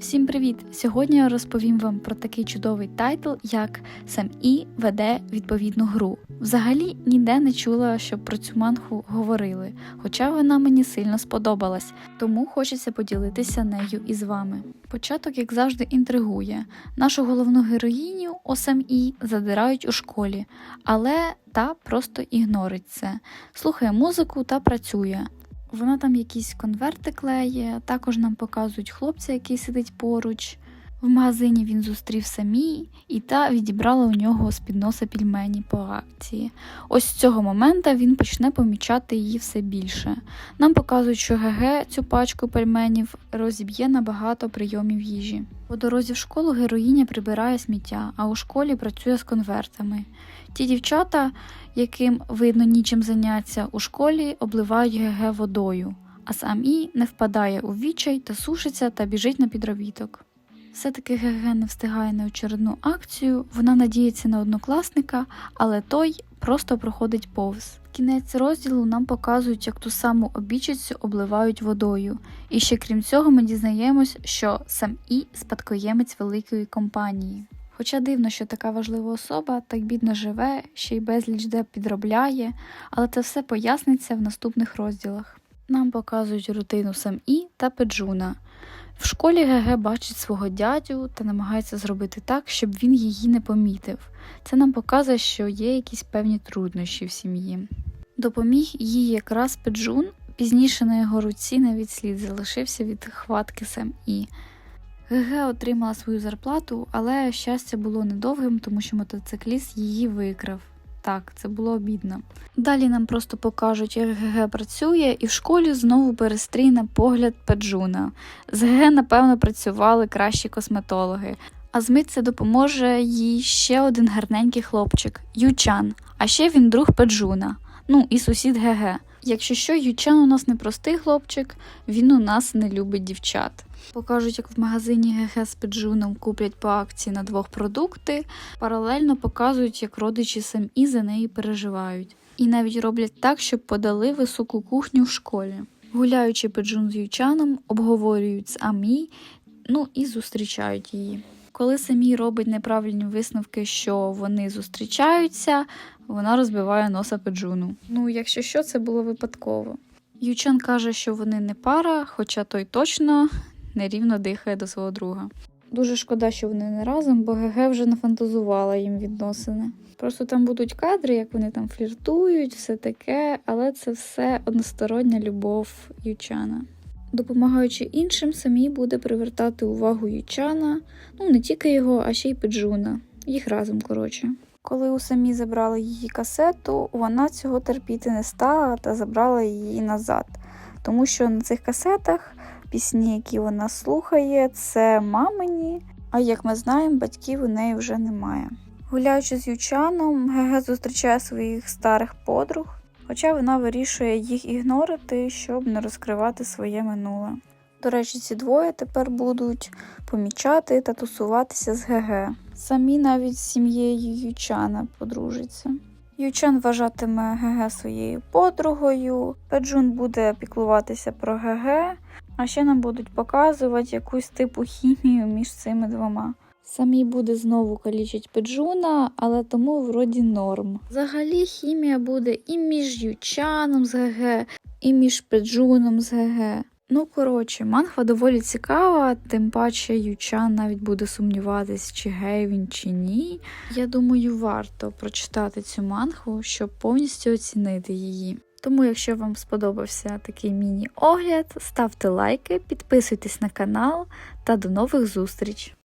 Всім привіт! Сьогодні я розповім вам про такий чудовий тайтл, як Сем І веде відповідну гру. Взагалі ніде не чула, щоб про цю мангу говорили, хоча вона мені сильно сподобалась, тому хочеться поділитися нею із вами. Початок, як завжди, інтригує. Нашу головну героїню Осем І задирають у школі, але та просто ігнорить це, слухає музику та працює. Вона там якісь конверти клеє, також нам показують хлопця, який сидить поруч. В магазині він зустрів самі, і та відібрала у нього з під носа пільмені по акції. Ось з цього моменту він почне помічати її все більше. Нам показують, що ГГ цю пачку пельменів розіб'є на багато прийомів їжі. По дорозі в школу героїня прибирає сміття, а у школі працює з конвертами. Ті дівчата, яким видно нічим заняться у школі, обливають ГГ водою, а сам І не впадає у відчай та сушиться та біжить на підробіток. Все-таки ГГ не встигає на очередну акцію, вона надіється на однокласника, але той просто проходить повз. Кінець розділу нам показують, як ту саму обічицю обливають водою. І ще крім цього, ми дізнаємось, що сам І спадкоємець великої компанії. Хоча дивно, що така важлива особа так бідно живе, ще й безліч де підробляє, але це все поясниться в наступних розділах. Нам показують рутину Сам І та Педжуна. В школі ГГ бачить свого дядю та намагається зробити так, щоб він її не помітив. Це нам показує, що є якісь певні труднощі в сім'ї. Допоміг їй якраз Педжун, пізніше на його руці навіть слід залишився від хватки Сам І. ГГ отримала свою зарплату, але щастя було недовгим, тому що мотоцикліст її викрав. Так, це було обідно. Далі нам просто покажуть, як ГГ працює, і в школі знову перестрійне погляд Педжуна. З ГГ, напевно, працювали кращі косметологи. А змитися допоможе їй ще один гарненький хлопчик Ючан. А ще він друг Педжуна. Ну і сусід ГГ. Якщо що, Ючан у нас не простий хлопчик, він у нас не любить дівчат. Покажуть, як в магазині ГГ з Педжуном куплять по акції на двох продукти. Паралельно показують, як родичі самі за неї переживають. І навіть роблять так, щоб подали високу кухню в школі. Гуляючи Педжун з Ючаном, обговорюють з Амі, ну і зустрічають її. Коли самі робить неправильні висновки, що вони зустрічаються, вона розбиває носа Педжуну. Ну, якщо що, це було випадково. Ючан каже, що вони не пара, хоча той точно нерівно дихає до свого друга. Дуже шкода, що вони не разом, бо ГГ вже нафантазувала їм відносини. Просто там будуть кадри, як вони там фліртують, все таке, але це все одностороння любов Ючана. Допомагаючи іншим, самі буде привертати увагу Ючана, ну не тільки його, а ще й Педжуна. Їх разом, коротше. Коли у самі забрали її касету, вона цього терпіти не стала та забрала її назад. Тому що на цих касетах пісні, які вона слухає, це мамині, а як ми знаємо, батьків у неї вже немає. Гуляючи з Ючаном, ГГ зустрічає своїх старих подруг, хоча вона вирішує їх ігнорити, щоб не розкривати своє минуле. До речі, ці двоє тепер будуть помічати та тусуватися з ГГ. Самі навіть з сім'єю Ючана подружиться. Ючан вважатиме ГГ своєю подругою, Педжун буде піклуватися про ГГ, а ще нам будуть показувати якусь типу хімію між цими двома. Самі буде знову калічить Педжуна, але тому вроді норм. Взагалі хімія буде і між Ючаном з ГГ, і між Педжуном з ГГ. Ну, коротше, манхва доволі цікава, тим паче Ючан навіть буде сумніватись, чи гей він, чи ні. Я думаю, варто прочитати цю манхву, щоб повністю оцінити її. Тому, якщо вам сподобався такий міні-огляд, ставте лайки, підписуйтесь на канал та до нових зустріч!